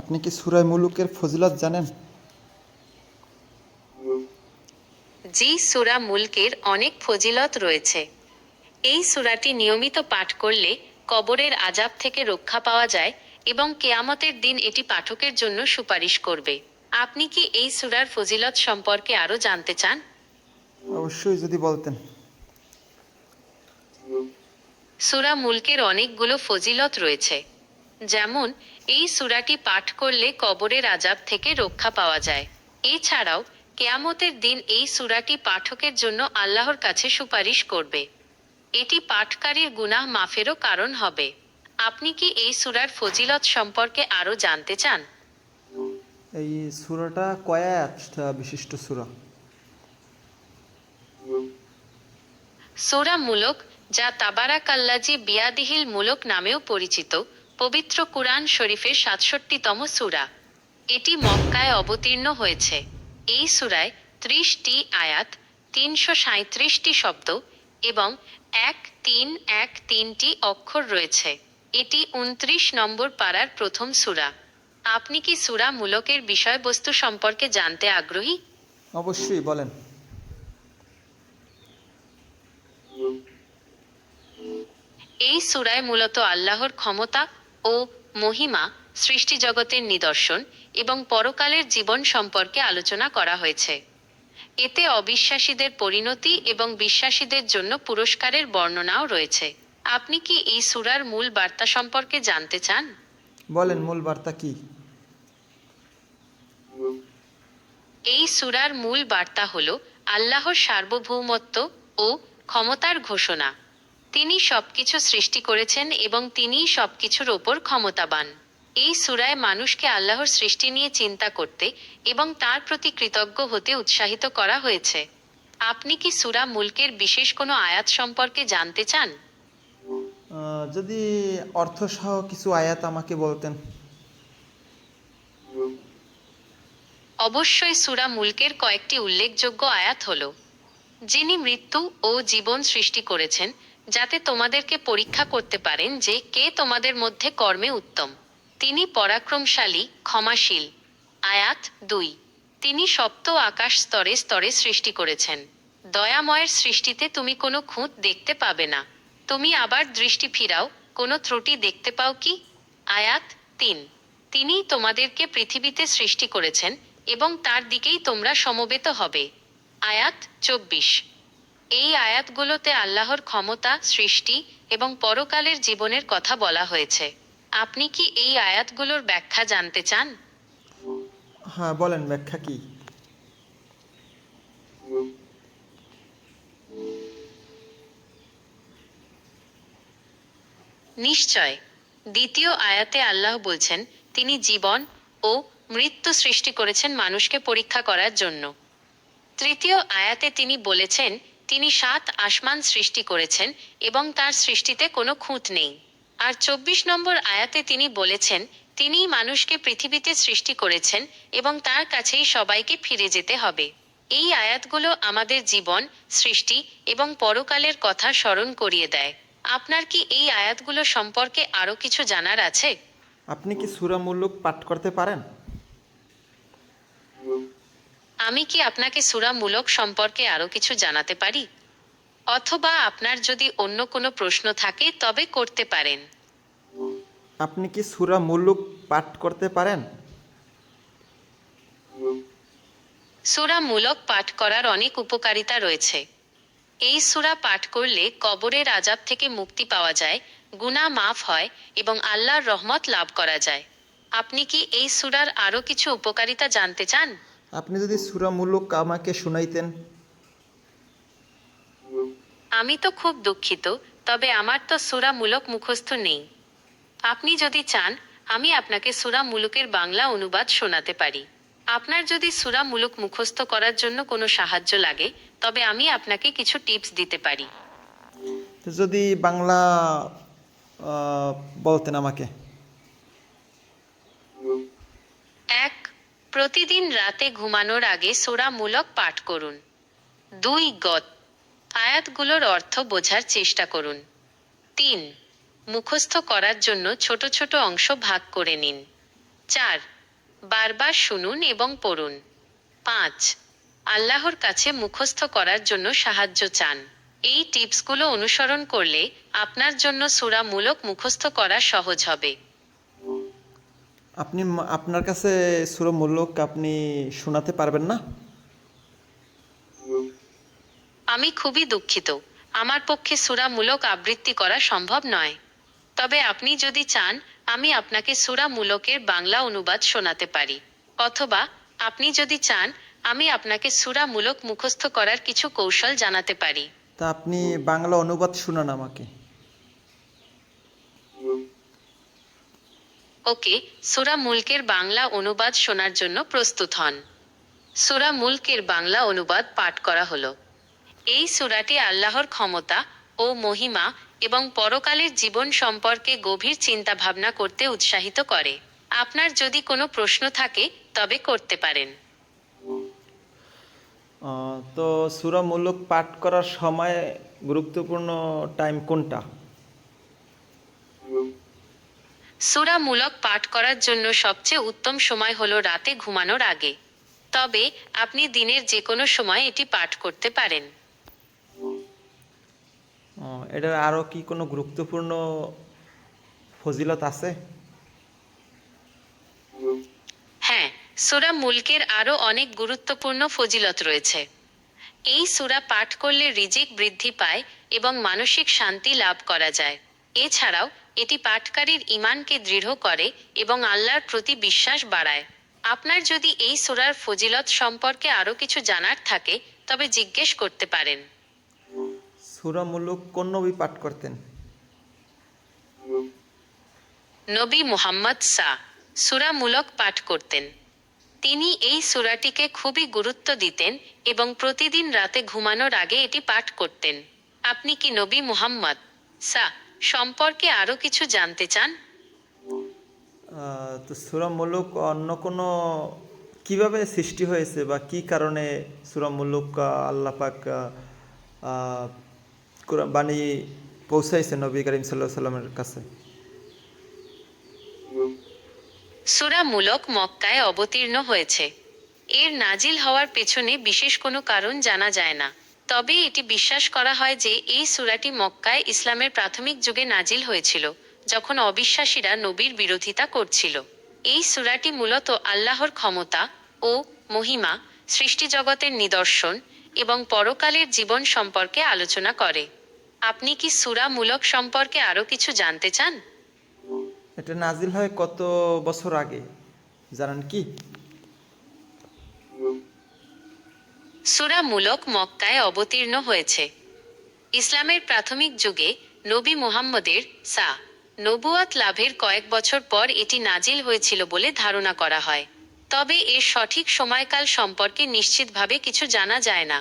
আপনি কি সুরায় মুলুকের ফজিলত জানেন? জি সুরা মুলকের অনেক ফজিলত রয়েছে। এই সুরাটি নিয়মিত পাঠ করলে কবরের আজাব থেকে রক্ষা পাওয়া যায় এবং কেয়ামতের দিন এটি পাঠকের জন্য সুপারিশ করবে। আপনি কি এই সুরার ফজিলত সম্পর্কে আরও জানতে চান? অবশ্যই যদি বলতেন। সুরা মুলকের অনেকগুলো ফজিলত রয়েছে। যেমন এই সুরাটি পাঠ করলে কবরের আজাব থেকে রক্ষা পাওয়া যায়। এছাড়াও কেয়ামতের দিন এই সুরাটি পাঠকের জন্য আল্লাহর কাছে সুপারিশ করবে। এটি পাঠকারীর গুনাহ মাফেরও কারণ হবে। আপনি কি এই সুরার ফজিলত সম্পর্কে আরও জানতে চান? এই সুরাটা কয়াত বিশিষ্ট সুরা? সুরা মূলক যা তাবারাকাল্লাজি বিয়াদিহিল মুলক নামেও পরিচিত। পবিত্র কুরআন শরীফের সাতষট্টিতম সুরা। এটি মক্কায় অবতীর্ণ হয়েছে। এই সুরায় ত্রিশটি আয়াত তিনশো সাঁত্রিশটি শব্দ এবং এক তিন এক তিনটি অক্ষর রয়েছে। এটি উনত্রিশ নম্বর পাড়ার প্রথম সুরা। আপনি কি সুরা মূলকের বিষয়বস্তু সম্পর্কে জানতে আগ্রহী? অবশ্যই বলেন। এই সূরায় মূলত আল্লাহর ক্ষমতা ও মহিমা সৃষ্টি জগতের নিদর্শন এবং পরকালের জীবন সম্পর্কে আলোচনা করা হয়েছে। এতে অবিশ্বাসীদের পরিণতি এবং বিশ্বাসীদের জন্য পুরস্কারের বর্ণনাও রয়েছে। আপনি কি এই সুরার মূল বার্তা সম্পর্কে জানতে চান? বলেন মূল বার্তা কি? এই সুরার মূল বার্তা হল আল্লাহর সার্বভৌমত্ব ও ক্ষমতার ঘোষণা। তিনি সবকিছু সৃষ্টি করেছেন এবং তিনিই সবকিছুর ওপর ক্ষমতাবান। এই সূরায় মানুষকে আল্লাহর সৃষ্টি নিয়ে চিন্তা করতে এবং তার প্রতি কৃতজ্ঞ হতে উৎসাহিত করা হয়েছে। আপনি কি সূরা মুলকের বিশেষ কোনো আয়াত সম্পর্কে জানতে চান? যদি অর্থসহ কিছু আয়াত আমাকে বলতেন। অবশ্যই সুরা মুলকের কয়েকটি উল্লেখযোগ্য আয়াত হল যিনি মৃত্যু ও জীবন সৃষ্টি করেছেন যাতে তোমাদেরকে পরীক্ষা করতে পারেন যে কে তোমাদের মধ্যে কর্মে উত্তম। তিনি পরাক্রমশালী, ক্ষমাশীল। আয়াত দুই। তিনি সপ্ত আকাশ স্তরে স্তরে সৃষ্টি করেছেন। দয়াময়ের সৃষ্টিতে তুমি কোনো খুঁত দেখতে পাবে না। তুমি আবার দৃষ্টি ফিরাও, কোনো ত্রুটি দেখতে পাও কি? আয়াত তিন। তিনি তোমাদেরকে পৃথিবীতে সৃষ্টি করেছেন এবং তার দিকেই তোমরা সমবেত হবে। আয়াত চব্বিশ। এই আয়াতগুলোতে আল্লাহর ক্ষমতা সৃষ্টি এবং পরকালের জীবনের কথা বলা হয়েছে। আপনি কি এই আয়াতগুলোর ব্যাখ্যা জানতে চান? হ্যাঁ বলেন ব্যাখ্যা কি? নিশ্চয় দ্বিতীয় আয়াতে আল্লাহ বলছেন তিনি জীবন ও মৃত্যু সৃষ্টি করেছেন মানুষকে পরীক্ষা করার জন্য। তৃতীয় আয়াতে তিনি বলেছেন তিনি সাত আসমান সৃষ্টি করেছেন এবং তার সৃষ্টিতে কোনো খুঁত নেই। আর চব্বিশ নম্বর আয়াতে তিনি বলেছেন, তিনিই মানুষকে পৃথিবীতে সৃষ্টি করেছেন এবং তার কাছেই সবাইকে ফিরে যেতে হবে। এই আয়াতগুলো আমাদের জীবন, সৃষ্টি এবং পরকালের কথা স্মরণ করিয়ে দেয়। আপনার কি এই আয়াতগুলো সম্পর্কে আরও কিছু জানার আছে? আপনি কি সুরা পাঠ করতে পারেন? আমি কি আপনাকে সুরামূলক সম্পর্কে আরও কিছু জানাতে পারি? অথবা আপনার যদি অন্য কোনো প্রশ্ন থাকে তবে করতে পারেন। আপনি কি সুরা মুলুক পাঠ করতে পারেন? সুরামূলক পাঠ করার অনেক উপকারিতা রয়েছে। এই সুরা পাঠ করলে কবরের আজাব থেকে মুক্তি পাওয়া যায় গুনাহ মাফ হয় এবং আল্লাহর রহমত লাভ করা যায়। আপনি কি এই সুরার আরও কিছু উপকারিতা জানতে চান? আপনি যদি সুরা মুলুক আমাকে শুনাইতেন। আমি তো খুব দুঃখিত তবে আমার তো সুরা মুলক মুখস্থ নেই। আপনি যদি চান আমি আপনাকে সুরা মুলুকের বাংলা অনুবাদ শোনাতে পারি। আপনার যদি সুরা মুলুক মুখস্থ করার জন্য কোনো সাহায্য লাগে তবে আমি আপনাকে কিছু টিপস দিতে পারি। যদি বাংলা বলতেন আমাকে। প্রতিদিন রাতে ঘুমানোর আগে সোরা মূলক পাঠ করুন। দুই গত। আয়াতগুলোর অর্থ বোঝার চেষ্টা করুন। তিন। মুখস্থ করার জন্য ছোট ছোট অংশ ভাগ করে নিন। চার। বারবার শুনুন এবং পড়ুন। পাঁচ। আল্লাহর কাছে মুখস্থ করার জন্য সাহায্য চান। এই টিপসগুলো অনুসরণ করলে আপনার জন্য সূরা মূলক মুখস্থ করা সহজ হবে। আপনি আপনার কাছে সুর সুরমূলক আপনি শোনাতে পারবেন না? আমি খুবই দুঃখিত। আমার পক্ষে সূরামূলক আবৃত্তি করা সম্ভব নয়। তবে আপনি যদি চান আমি আপনাকে সূরামূলকের বাংলা অনুবাদ শোনাতে পারি। অথবা আপনি যদি চান আমি আপনাকে সূরামূলক মুখস্থ করার কিছু কৌশল জানাতে পারি। তা আপনি বাংলা অনুবাদ শুনান আমাকে। ওকে সূরা মুলকের বাংলা অনুবাদ শোনার জন্য প্রস্তুত হন। সূরা মুলকের বাংলা অনুবাদ পাঠ করা হলো। এই সূরাটি আল্লাহর ক্ষমতা ও মহিমা এবং পরকালের জীবন সম্পর্কে গভীর চিন্তা ভাবনা করতে উৎসাহিত করে। আপনার যদি কোনো প্রশ্ন থাকে তবে করতে পারেন। তো সুরমূলক পাঠ করার সময় গুরুত্বপূর্ণ টাইম কোনটা? সূরামূলক পাঠ করার জন্য সবচেয়ে উত্তম সময় হলো রাতে ঘুমানোর আগে। তবে আপনি দিনের যে কোনো সময় এটি পাঠ করতে পারেন। এটার আরও কি কোনো গুরুত্বপূর্ণ ফজিলত আছে? হ্যাঁ সুরা মুলকের আরও অনেক গুরুত্বপূর্ণ ফজিলত রয়েছে। এই সুরা পাঠ করলে রিজিক বৃদ্ধি পায় এবং মানসিক শান্তি লাভ করা যায়। এছাড়াও এটি পাঠকারীর ইমানকে দৃঢ় করে এবং আল্লাহর প্রতি বিশ্বাস বাড়ায়। আপনার যদি এই সূরার ফজিলত সম্পর্কে আরও কিছু জানার থাকে তবে জিজ্ঞেস করতে পারেন। সুরমূলক কোন নবী পাঠ করতেন? নবী মুহাম্মদ সা সূরামূলক পাঠ করতেন। তিনি এই সূরাটিকে খুবই গুরুত্ব দিতেন এবং প্রতিদিন রাতে ঘুমানোর আগে এটি পাঠ করতেন। আপনি কি নবী মুহাম্মদ? সা সম্পর্কে আরও কিছু জানতে চান? তো সুরমূলক অন্য কোনো কীভাবে সৃষ্টি হয়েছে বা কি কারণে সুরমূলক আল্লাহ পাক বাণী পৌঁছাইছে নবী করিম সাল্লাহ সাল্লামের কাছে? সূরামূলক মক্কায় অবতীর্ণ হয়েছে। এর নাজিল হওয়ার পেছনে বিশেষ কোনো কারণ জানা যায় না। তবে এটি বিশ্বাস করা হয় যে এই সূরাটি মক্কায় ইসলামের প্রাথমিক যুগে নাজিল হয়েছিল, যখন অবিশ্বাসীরা নবীর বিরোধিতা করছিল। এই সূরাটি মূলত আল্লাহর ক্ষমতা ও মহিমা সৃষ্টিজগতের নিদর্শন এবং পরকালের জীবন সম্পর্কে আলোচনা করে। আপনি কি সূরামূলক সম্পর্কে আরও কিছু জানতে চান? এটা নাজিল হয় কত বছর আগে? জানেন কি? সূরামূলক মক্কায় অবতীর্ণ হয়েছে। ইসলামের প্রাথমিক যুগে নবী মুহাম্মদের সা নবুয়াত লাভের কয়েক বছর পর এটি নাজিল হয়েছিল বলে ধারণা করা হয়। তবে এর সঠিক সময়কাল সম্পর্কে নিশ্চিতভাবে কিছু জানা যায় না।